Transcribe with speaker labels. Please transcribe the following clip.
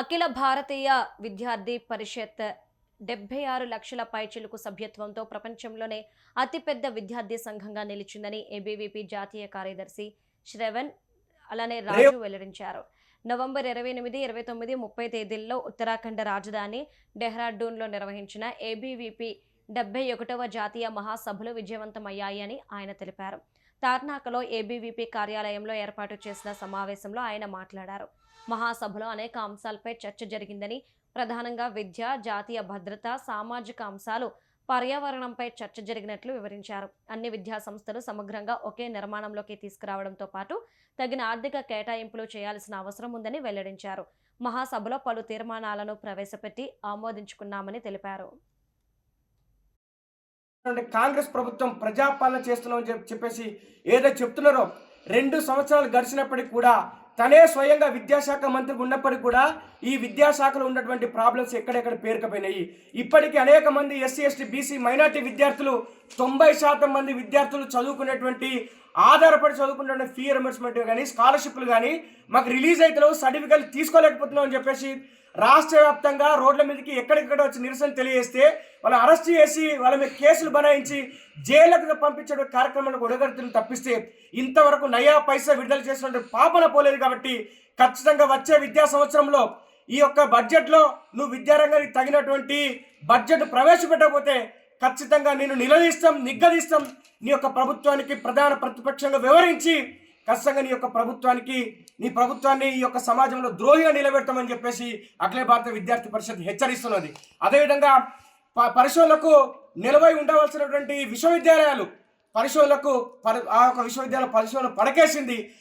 Speaker 1: అఖిల భారతీయ విద్యార్థి పరిషత్ డెబ్బై ఆరు లక్షల పైచిలుకు సభ్యత్వంతో ప్రపంచంలోనే అతిపెద్ద విద్యార్థి సంఘంగా నిలిచిందని ఏబీవీపీ జాతీయ కార్యదర్శి శ్రవణ్ అలానే రాజు వెల్లడించారు. నవంబర్ ఇరవై ఎనిమిది ఇరవై తొమ్మిది ముప్పై తేదీల్లో ఉత్తరాఖండ్ రాజధాని డెహ్రాడూన్లో నిర్వహించిన ఏబీవీపీ డెబ్బై ఒకటవ జాతీయ మహాసభలు విజయవంతమయ్యాయి అని ఆయన తెలిపారు. తార్నాకలో ఏబీవీపీ కార్యాలయంలో ఏర్పాటు చేసిన సమావేశంలో ఆయన మాట్లాడారు. మహాసభలో అనేక అంశాలపై చర్చ జరిగిందని ప్రధానంగా విద్య జాతీయ భద్రత సామాజిక అంశాలు పర్యావరణంపై చర్చ జరిగినట్లు వివరించారు. అన్ని విద్యా సంస్థలు సమగ్రంగా ఒకే నిర్మాణంలోకి తీసుకురావడంతో పాటు తగిన ఆర్థిక కేటాయింపులు చేయాల్సిన అవసరం ఉందని వెల్లడించారు. మహాసభలో పలు తీర్మానాలను ప్రవేశపెట్టి ఆమోదించుకున్నామని తెలిపారు.
Speaker 2: కాంగ్రెస్ ప్రభుత్వం ప్రజాపాలన చేస్తున్నామని చెప్పేసి ఏదో చెప్తున్నారో రెండు సంవత్సరాలు గడిచినప్పటికీ కూడా తనే స్వయంగా విద్యాశాఖ మంత్రి ఉన్నప్పటికీ కూడా ఈ విద్యాశాఖలో ఉన్నటువంటి ప్రాబ్లమ్స్ ఎక్కడెక్కడ పేరుకపోయినాయి. ఇప్పటికీ అనేక మంది ఎస్సీ ఎస్టీ బీసీ మైనార్టీ విద్యార్థులు తొంభై శాతం మంది విద్యార్థులు చదువుకునేటువంటి ఆధారపడి చదువుకున్నటువంటి ఫీ రిమర్స్మెంట్ కానీ స్కాలర్షిప్లు కానీ మాకు రిలీజ్ అవుతున్నావు సర్టిఫికెట్లు తీసుకోలేకపోతున్నావు అని చెప్పేసి రాష్ట్ర వ్యాప్తంగా రోడ్ల మీదకి ఎక్కడెక్కడ వచ్చి నిరసన తెలియజేస్తే వాళ్ళని అరెస్ట్ చేసి వాళ్ళ మీద కేసులు బనాయించి జైలకు పంపించే కార్యక్రమాన్ని ఉడగడుతున్న తప్పిస్తే ఇంతవరకు నయా పైసా విడుదల చేసినటువంటి పాపన పోలేదు కాబట్టి ఖచ్చితంగా వచ్చే విద్యా సంవత్సరంలో ఈ యొక్క బడ్జెట్లో నువ్వు విద్యారంగానికి తగినటువంటి బడ్జెట్ ప్రవేశపెట్టకపోతే ఖచ్చితంగా నేను నిలదీస్తాం నిగ్గదీస్తాం. నీ యొక్క ప్రభుత్వానికి ప్రధాన ప్రతిపక్షంగా వివరించి ఖచ్చితంగా నీ యొక్క ప్రభుత్వానికి నీ ప్రభుత్వాన్ని ఈ యొక్క సమాజంలో ద్రోహిగా నిలబెడతామని చెప్పేసి అఖిల భారత విద్యార్థి పరిషత్ హెచ్చరిస్తున్నది. అదేవిధంగా ప- నిలవై ఉండవలసినటువంటి విశ్వవిద్యాలయాలు పరిశోధనలకు పరి ఆ యొక్క విశ్వవిద్యాలయ పరిశోధన పడకేసింది.